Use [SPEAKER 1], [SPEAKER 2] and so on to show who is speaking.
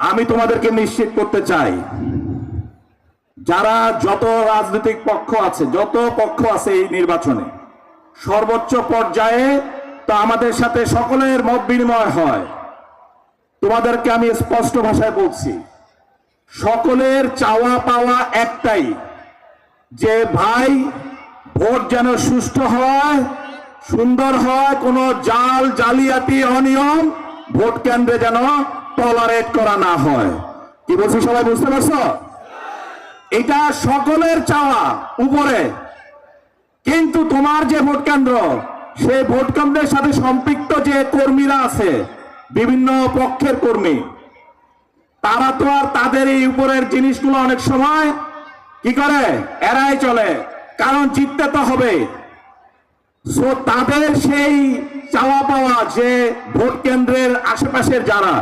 [SPEAKER 1] আমি তোমাদেরকে নিশ্চিত করতে চাই, যারা যত রাজনৈতিক পক্ষ আছে, যত পক্ষ আছে এই নির্বাচনে, সর্বোচ্চ পর্যায়ে তা আমাদের সাথে সকলের মত বিনিময় হয়। তোমাদেরকে আমি স্পষ্ট ভাষায় বলছি, সকলের চাওয়া পাওয়া একটাই, যে ভাই ভোট যেন সুষ্ঠু হয়, সুন্দর হয়, কোনো জাল, জালিয়াতি, অনিয়ম, ভোট কেন্দ্রে যেন টলারেট করা না হয়। কি বলছি সবাই বুঝতে পারছ? এটা সকলের চাওয়া, উপরে। কিন্তু তোমার যে ভোট কেন্দ্র, সেই ভোট কেন্দ্রের সাথে সম্পৃক্ত যে কর্মীরা আছে, বিভিন্ন পক্ষের কর্মী, তারা তো আর তাদের এই উপরের জিনিসগুলো অনেক সময় কি করে? এরাই চলে, কারণ জিততে তো হবে। সো তাদের সেই চাওয়া পাওয়া যে ভোট কেন্দ্রের আশেপাশের যারা